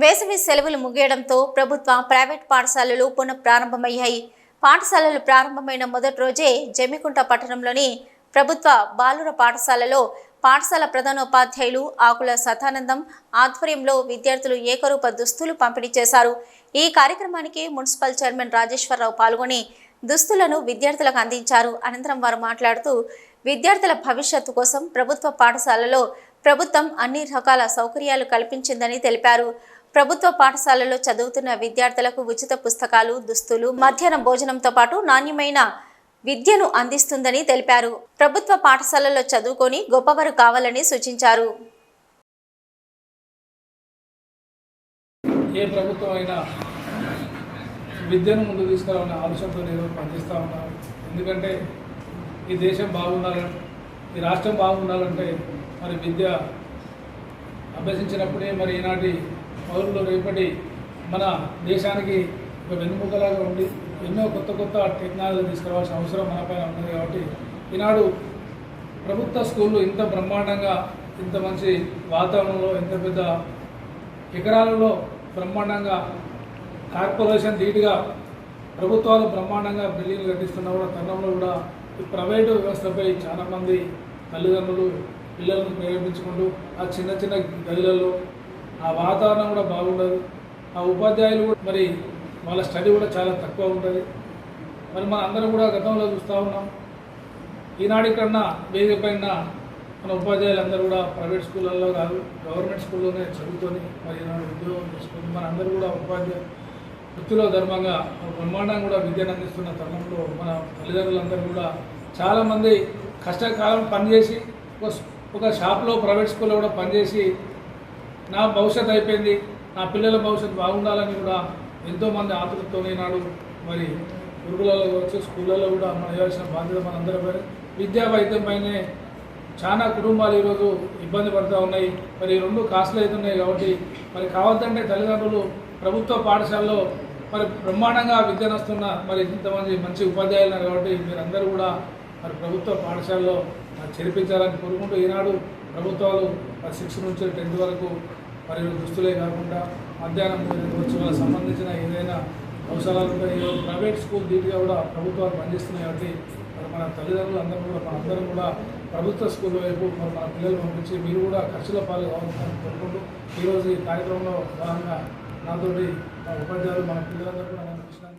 వేసవి సెలవులు ముగియడంతో ప్రభుత్వ ప్రైవేట్ పాఠశాలలు పునః ప్రారంభమయ్యాయి పాఠశాలలు ప్రారంభమైన మొదటి రోజే జమ్మికుంట పట్టణంలోని ప్రభుత్వ బాలుర పాఠశాలలో పాఠశాల ప్రధానోపాధ్యాయులు ఆకుల సతానందం ఆధ్వర్యంలో విద్యార్థులు ఏకరూప దుస్తులు పంపిణీ చేశారు. ఈ కార్యక్రమానికి మున్సిపల్ చైర్మన్ రాజేశ్వరరావు పాల్గొని దుస్తులను విద్యార్థులకు అందించారు. అనంతరం వారు మాట్లాడుతూ విద్యార్థుల భవిష్యత్తు కోసం ప్రభుత్వ పాఠశాలలో ప్రభుత్వం అన్ని రకాల సౌకర్యాలు కల్పించిందని తెలిపారు. ప్రభుత్వ పాఠశాలలో చదువుతున్న విద్యార్థులకు ఉచిత పుస్తకాలు దుస్తులు మధ్యాహ్నం భోజనంతో పాటు నాణ్యమైన విద్యను అందిస్తుందని తెలిపారు. ప్రభుత్వ పాఠశాలలో చదువుకొని గొప్పవారు కావాలని సూచించారు. ఏ ప్రభుత్వం అయినా విద్యను ముందు తీసుకురావాలనే ఆలోచనతో నేను పనిచేస్తూ ఉన్నాను. ఎందుకంటే ఈ దేశం బాగుండాలంటే ఈ రాష్ట్రం బాగుండాలంటే మరి విద్య అభ్యసించినప్పుడే మరి ఈనాటి పౌరులు రేపటి మన దేశానికి ఒక వెన్నుముకలాగా ఉండి ఎన్నో కొత్త కొత్త టెక్నాలజీ తీసుకురావాల్సిన అవసరం మనపైన ఉన్నది కాబట్టి ఈనాడు ప్రభుత్వ స్కూళ్ళు ఇంత బ్రహ్మాండంగా ఇంత మంచి వాతావరణంలో ఇంత పెద్ద ఎకరాలలో బ్రహ్మాండంగా కార్పొరేషన్ ధీటుగా ప్రభుత్వాలు బ్రహ్మాండంగా బిల్డింగ్లు కట్టిస్తున్న కూడా తరుణంలో కూడా ఈ ప్రైవేటు వ్యవస్థపై చాలామంది తల్లిదండ్రులు పిల్లలను ప్రేరేపించుకుంటూ ఆ చిన్న చిన్న గదులలో ఆ వాతావరణం కూడా బాగుండదు. ఆ ఉపాధ్యాయులు కూడా మరి వాళ్ళ స్టడీ కూడా చాలా తక్కువ ఉంటుంది. మరి మన అందరం కూడా గతంలో చూస్తూ ఉన్నాం. ఈనాటి కన్నా వేదిక పైన మన ఉపాధ్యాయులందరూ కూడా ప్రైవేట్ స్కూళ్ళల్లో కాదు గవర్నమెంట్ స్కూల్లోనే చదువుకొని మరి ఈనాడు ఉద్యోగం చేసుకొని మన అందరూ కూడా ఉపాధ్యాయ వృత్తిలో ధర్మంగా బ్రహ్మాండంగా కూడా విద్యను అందిస్తున్న తరుణంలో మన తల్లిదండ్రులందరూ కూడా చాలామంది కష్టకాలం పనిచేసి ఒక ఒక షాప్లో ప్రైవేట్ స్కూల్లో కూడా పనిచేసి నా భవిష్యత్తు అయిపోయింది నా పిల్లల భవిష్యత్తు బాగుండాలని కూడా ఎంతోమంది ఆతృతతోనే నాడు మరి గురుగులలో కావచ్చు స్కూళ్ళలో కూడా మనం చేయాల్సిన బాధ్యత మనందరం పైన. విద్యా వైద్యం పైనే చాలా కుటుంబాలు ఈరోజు ఇబ్బంది పడుతూ ఉన్నాయి. మరి ఈ రెండు కాస్ట్లు అవుతున్నాయి కాబట్టి మరి కావద్దంటే తల్లిదండ్రులు ప్రభుత్వ పాఠశాలలో మరి బ్రహ్మాండంగా విద్యను వస్తున్న మరి ఇంతమంది మంచి ఉపాధ్యాయులు ఉన్నారు కాబట్టి మీరందరూ కూడా మరి ప్రభుత్వ పాఠశాలలో చేర్పించాలని కోరుకుంటూ ఈనాడు ప్రభుత్వాలు మరి నుంచి టెన్త్ వరకు మరి దుస్తులే కాకుండా మధ్యాహ్నం వచ్చి వాళ్ళకి సంబంధించిన ఏదైనా అవసరాలు ఈరోజు ప్రైవేట్ స్కూల్ ధీటుగా కూడా ప్రభుత్వాలు పనిచేస్తున్నాయి కాబట్టి మరి మన తల్లిదండ్రులు అందరూ కూడా మనందరం కూడా ప్రభుత్వ స్కూల్ వైపు మరి మన పిల్లలు పంపించి మీరు కూడా ఖర్చుల పాలు కావాలని కోరుకుంటూ ఈరోజు ఈ కార్యక్రమంలో భాగంగా నాతోటి మా ఉపాధ్యాయులు మన పిల్లలందరూ కూడా